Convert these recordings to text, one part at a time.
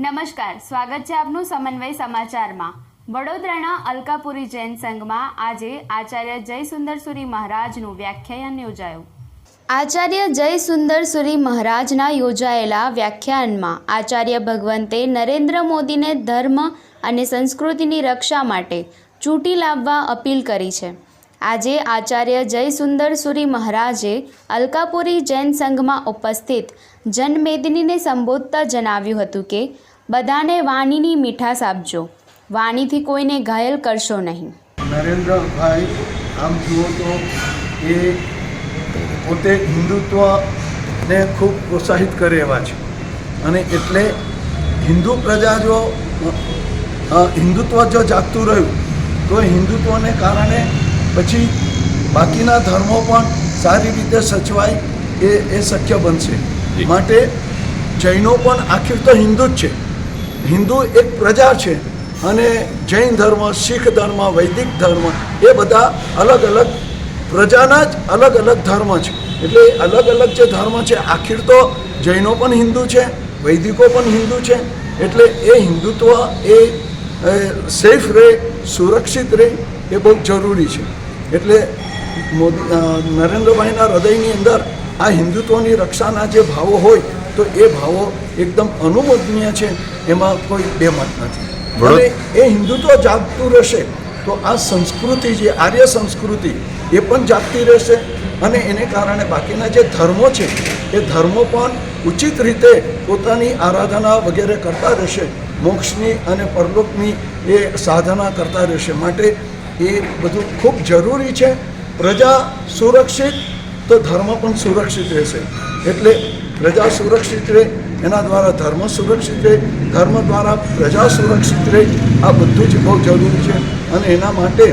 નમસ્કાર, સ્વાગત છે આપનું સમન્વય સમાચારમાં. વડોદરાના અલકાપુરી જૈન સંઘમાં આજે આચાર્ય જય સુંદરસુરી મહારાજનું વ્યાખ્યાન યોજાયું. આચાર્ય જય સુંદરસુરી મહારાજના યોજાયેલા વ્યાખ્યાનમાં આચાર્ય ભગવંતે નરેન્દ્ર મોદીને ધર્મ અને સંસ્કૃતિની રક્ષા માટે ચૂંટી લાવવા અપીલ કરી છે. આજે આચાર્ય જય સુંદરસુરી મહારાજે અલકાપુરી જૈન સંઘમાં ઉપસ્થિત જનમેદનીને સંબોધતા જણાવ્યું હતું કે બધાને વાણીની મીઠાશ આપજો. વાણીથી કોઈને ઘાયલ કરશો નહીં. નરેન્દ્રભાઈ આમ જુઓ તો એ પોતે હિન્દુત્વને ખૂબ પ્રોત્સાહિત કરે એવા છે. અને એટલે હિન્દુ પ્રજા જો હિન્દુત્વ જો જાગતું રહ્યું તો હિન્દુત્વને કારણે પછી બાકીના ધર્મો પણ સારી રીતે સચવાય એ એ શક્ય બનશે. માટે જૈનો પણ આખી તો હિન્દુ જ છે. હિન્દુ એક પ્રજા છે અને જૈન ધર્મ, શીખ ધર્મ, વૈદિક ધર્મ એ બધા અલગ અલગ પ્રજાના જ અલગ અલગ ધર્મ છે. એટલે અલગ અલગ જે ધર્મ છે, આખીર તો જૈનો પણ હિન્દુ છે, વૈદિકો પણ હિન્દુ છે. એટલે એ હિન્દુત્વ એ સેફ રહે સુરક્ષિત રહે એ બહુ જરૂરી છે. એટલે મોદી નરેન્દ્રભાઈના હૃદયની અંદર આ હિન્દુત્વની રક્ષાના જે ભાવો હોય તો એ ભાવો એકદમ અનુમોદનીય છે એમાં કોઈ બેમત નથી. અને એ હિન્દુત્વ જાગતું રહેશે તો આ સંસ્કૃતિ જે આર્ય સંસ્કૃતિ એ પણ જાગતી રહેશે અને એને કારણે બાકીના જે ધર્મો છે એ ધર્મો પણ ઉચિત રીતે પોતાની આરાધના વગેરે કરતા રહેશે મોક્ષની અને પરલોકની એ સાધના કરતા રહેશે માટે એ બધું ખૂબ જરૂરી છે. પ્રજા સુરક્ષિત તો ધર્મ પણ સુરક્ષિત રહેશે. એટલે પ્રજા સુરક્ષિત રહે, એના દ્વારા ધર્મ સુરક્ષિત રહે, ધર્મ દ્વારા પ્રજા સુરક્ષિત રહે, આ બધું જ બહુ જરૂરી છે. અને એના માટે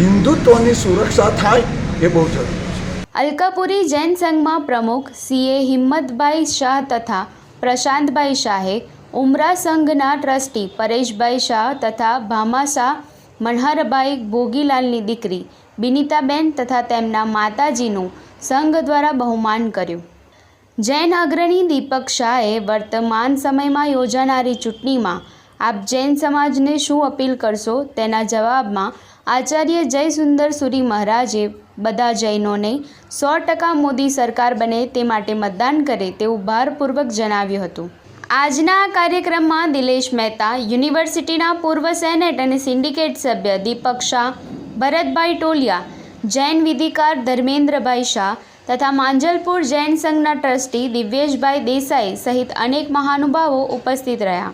હિન્દુત્વની સુરક્ષા થાય એ બહુ જરૂરી અલકાપુરી જૈન સંઘમાં પ્રમુખ સીએ હિંમતભાઈ શાહ તથા પ્રશાંતભાઈ શાહે ઉમરા સંઘના ટ્રસ્ટી પરેશભાઈ શાહ તથા ભામાશાહ મનહરભાઈ ભોગીલાલની દીકરી બિનિતાબેન તથા તેમના માતાજીનું સંઘ દ્વારા બહુમાન કર્યું. જૈન અગ્રણી દીપક શાહે વર્તમાન સમયમાં યોજાનારી ચૂંટણીમાં, આપ જૈન સમાજને શું અપીલ કરશો? તેના જવાબમાં, આચાર્ય જય સુંદર સુરી મહારાજે બધા જૈનોને સો ટકા મોદી સરકાર બને તે માટે મતદાન કરે તેવું ભારપૂર્વક જણાવ્યું હતું. આજના આ કાર્યક્રમમાં દિલેશ મહેતા, યુનિવર્સિટીના પૂર્વ સેનેટ અને સિન્ડિકેટ સભ્ય દીપક શાહ, ભરતભાઈ ટોલિયા, જૈન વિધિકાર ધર્મેન્દ્રભાઈ શાહ તથા માંજલપુર જૈન સંઘના ટ્રસ્ટી દિવ્યેશભાઈ દેસાઈ સહિત અનેક મહાનુભાવો ઉપસ્થિત રહ્યા.